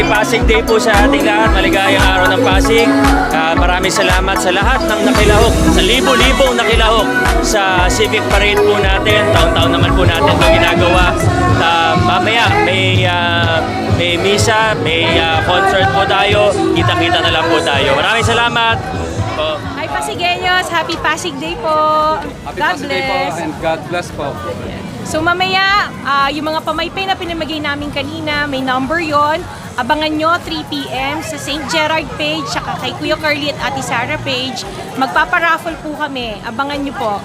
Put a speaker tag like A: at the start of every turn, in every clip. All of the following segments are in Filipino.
A: Happy Pasig Day po sa ating lahat. Maligayang araw ng Pasig. Ah, maraming salamat sa lahat ng nakilahok, sa libo-libong nakilahok sa Civic Parade po natin. Taon-taon naman po natin ito ginagawa. Ah, mamaya may ah, may misa, may ah, concert po tayo. Kita-kita na lang po tayo. Maraming salamat. Po.
B: Hi Pasigueños! Happy Pasig Day po!
C: Happy
B: God
C: Pasig Day po
B: bless!
C: and God bless po.
B: So mamaya, ah, yung mga pamaypay na pinamagay namin kanina, may number yon. Abangan nyo 3pm sa St. Gerard page, saka kay Kuya Carly at Ate Sarah page. Magpaparaffle po kami. Abangan nyo po.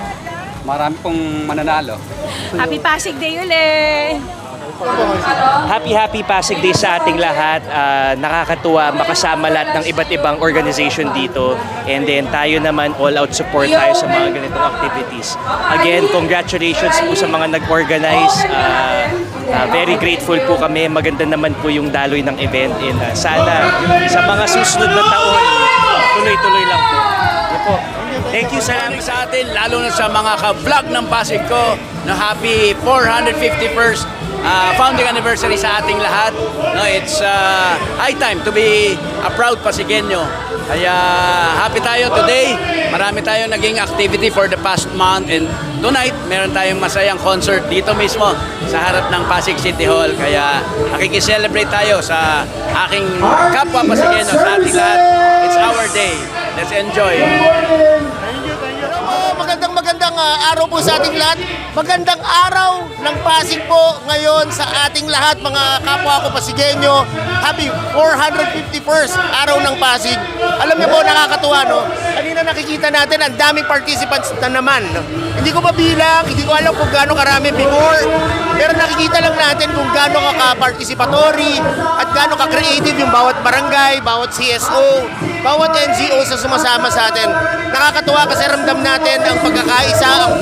C: Marami pong mananalo.
B: Happy Pasig Day ulit!
A: Happy Happy Pasig Day sa ating lahat. Ah, nakakatuwa makasama lahat ng iba't ibang organization dito. And then tayo naman all out support tayo sa mga ganitong activities. Again, congratulations po sa mga nag-organize. Ah, ah, very grateful po kami. Maganda naman po yung daloy ng event. And ah, sana sa mga susunod na taon, tuloy-tuloy lang po. Yan po. Thank you, salamat.
D: sa atin, lalo na sa mga ka-vlog ng Pasig ko na happy 451st uh, founding anniversary sa ating lahat. No, it's uh, high time to be a proud Pasigueño. Kaya happy tayo today. Marami tayong naging activity for the past month and tonight meron tayong masayang concert dito mismo sa harap ng Pasig City Hall. Kaya nakikiselebrate tayo sa aking kapwa Pasigueño, sa ating lahat. It's our day. Let's enjoy.
E: Ah, araw po sa ating lahat. Magandang araw ng Pasig po ngayon sa ating lahat mga kapwa ko Pasigenyo. Happy 451st araw ng Pasig. Alam niyo po nakakatuwa no. Kanina nakikita natin ang daming participants na naman. no? Hindi ko mabilang, hindi ko alam kung gaano karami before. Pero nakikita lang natin kung gaano ka ka-participatory at gaano ka-creative yung bawat barangay, bawat CSO, bawat NGO sa sumasama sa atin. Nakakatuwa kasi ramdam natin ang ang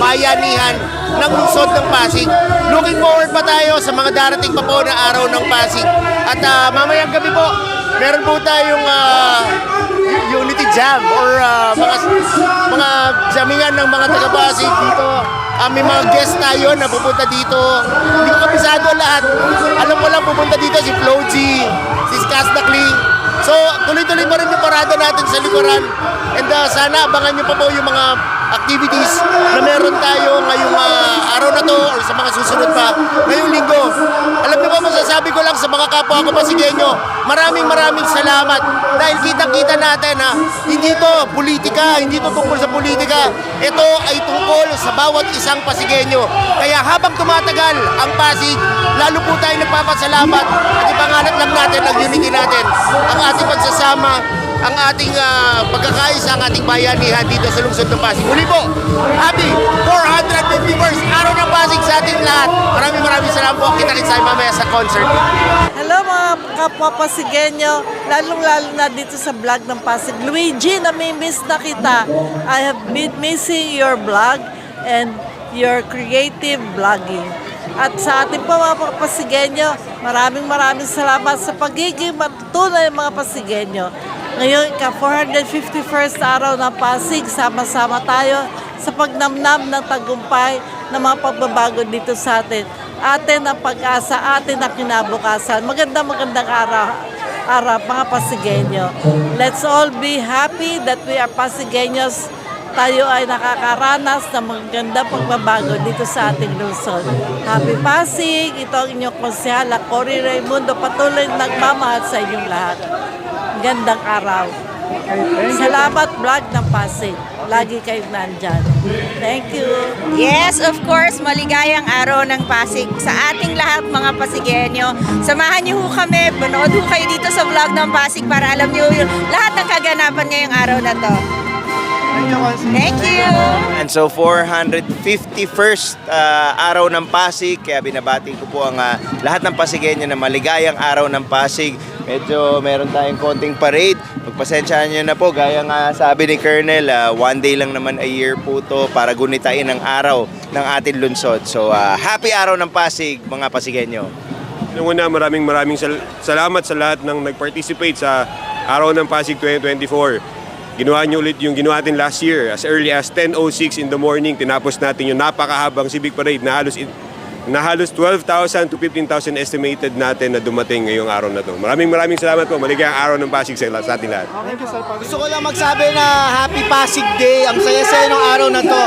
E: bayanihan ng lungsod ng Pasig. Looking forward pa tayo sa mga darating pa po na araw ng Pasig. At ah, mamayang gabi po, meron po tayong ah, Unity Jam or ah, mga mga jamingan ng mga taga Pasig dito. Ah, may mga guest tayo na pupunta dito. Hindi ko kabisado lahat. Alam ko lang pupunta dito si Flo G, si Skaz Dakli. So, tuloy-tuloy pa rin yung parada natin sa likuran. And ah, sana abangan nyo pa po yung mga activities na meron tayo ngayong ah, araw na to or sa mga susunod pa ngayong linggo. Alam niyo ba, masasabi ko lang sa mga kapwa ko Pasigueño, maraming maraming salamat dahil kitang-kita natin na hindi to politika, hindi to tungkol sa politika. Ito ay tungkol sa bawat isang Pasigueño. Kaya habang tumatagal ang Pasig, lalo po tayo nagpapasalamat at ipangalat lang natin ang unity natin, ang ating pagsasama, ang ating ah, pagkakaisa, ang ating bayanihan dito sa lungsod ng Pasig. Muli po, happy 451st araw Pasig sa ating lahat. Maraming maraming salamat po. Kita-kits tayo mamaya sa concert.
F: Hello mga kapwa Pasigenyo, lalong-lalo na dito sa vlog ng Pasig. Luigi, nami-miss na kita. I have been missing your vlog and your creative vlogging. At sa ating po mga Pasigenyo, maraming maraming salamat sa pagiging matutunay mga Pasigenyo. Ngayon, ka 451st araw ng Pasig, sama-sama tayo sa pagnamnam ng tagumpay ng mga pagbabago dito sa atin. Atin ang pag-asa, atin ang kinabukasan. Magandang magandang araw, araw mga Pasigenyo. Let's all be happy that we are Pasigenyos. Tayo ay nakakaranas ng magandang pagbabago dito sa ating lungsod. Happy Pasig! Ito ang inyong konsehala, Cory Raimundo. Patuloy nagmamahal sa inyong lahat. Gandang araw. Salamat vlog ng Pasig. Lagi kayong nandyan. Thank you.
G: Yes, of course, maligayang araw ng Pasig sa ating lahat mga Pasigenyo. Samahan niyo ho kami, manood ho kayo dito sa vlog ng Pasig para alam niyo lahat ng kaganapan ngayong araw na to. Thank you!
H: And so 451st uh, araw ng Pasig, kaya binabati ko po ang uh, lahat ng Pasigueño na maligayang araw ng Pasig. Medyo meron tayong konting parade. Pagpasensyahan nyo na po, gaya nga sabi ni Colonel, uh, one day lang naman a year po to para gunitain ang araw ng ating lunsod. So uh, happy araw ng Pasig mga Pasigueño.
I: Nung una, maraming maraming sal- salamat sa lahat ng nag-participate sa Araw ng Pasig 2024. Ginawa niyo ulit yung ginawa natin last year. As early as 10.06 in the morning, tinapos natin yung napakahabang civic parade na halos na halos 12,000 to 15,000 estimated natin na dumating ngayong araw na to. Maraming maraming salamat po. Maligayang araw ng Pasig sa, sa ating lahat.
J: Gusto ko lang magsabi na Happy Pasig Day. Ang saya-saya ng araw na to.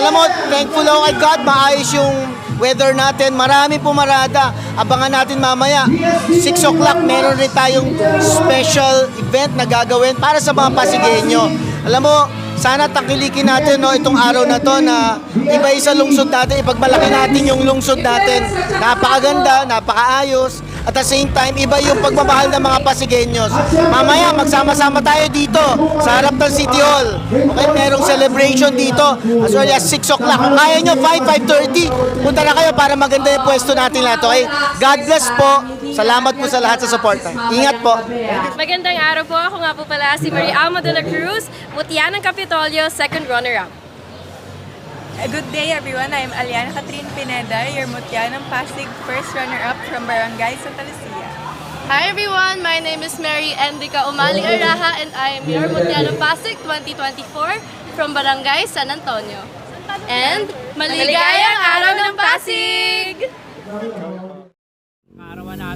J: Alam mo, thankful ako kay God. Maayos yung weather natin. Marami pumarada. Abangan natin mamaya. 6 o'clock, meron rin tayong special event na gagawin para sa mga Pasigenyo. Alam mo, sana takilikin natin no, itong araw na to na iba sa lungsod natin, ipagmalaki natin yung lungsod natin. Napakaganda, napakaayos. At the same time, iba yung pagmamahal ng mga Pasigueños. Mamaya, magsama-sama tayo dito sa harap ng City Hall. Okay, merong celebration dito as early as 6 o'clock. Kung kaya nyo, 5, 5.30, punta na kayo para maganda yung pwesto natin lahat. Okay? God bless po. Salamat po sa lahat sa support. Ingat po.
K: Magandang araw po. Ako nga po pala si Maria Alma de la Cruz, Mutya ng Kapitolyo, second runner-up.
G: Good day everyone. I'm Aliana Catherine Pineda, your mutya ng Pasig first runner-up from Barangay Santa Lucia.
K: Hi everyone, my name is Mary Enrica Umali Araha and I am your Mutya ng Pasig 2024 from Barangay San Antonio. And maligayang araw ng Pasig!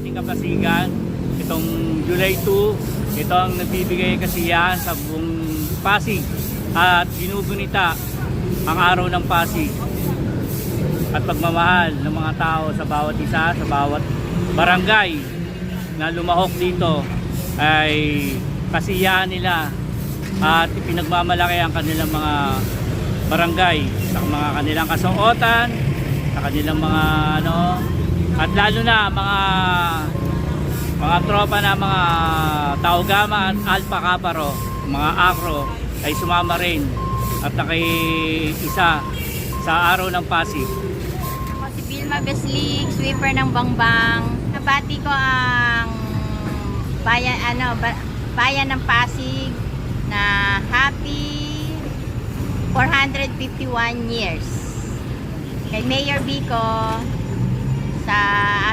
L: Ating kapasigan, itong July 2, ito ang nagbibigay kasiyahan sa buong Pasig at ginugunita ang araw ng Pasig at pagmamahal ng mga tao sa bawat isa, sa bawat barangay na lumahok dito ay kasiyahan nila at pinagmamalaki ang kanilang mga barangay sa mga kanilang kasuotan, sa kanilang mga ano, at lalo na mga mga tropa na mga Taogama at Alpha Caparo, mga Acro ay sumama rin at isa sa araw ng Pasig.
G: Ako si Vilma Beslig, sweeper ng Bangbang. Nabati ko ang bayan ano ba- bayan ng Pasig na happy 451 years. Kay Mayor Vico sa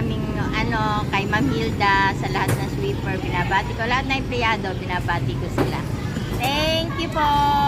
G: aming ano kay Ma'am Hilda sa lahat ng sweeper binabati ko lahat ng empleyado binabati ko sila. Thank you po.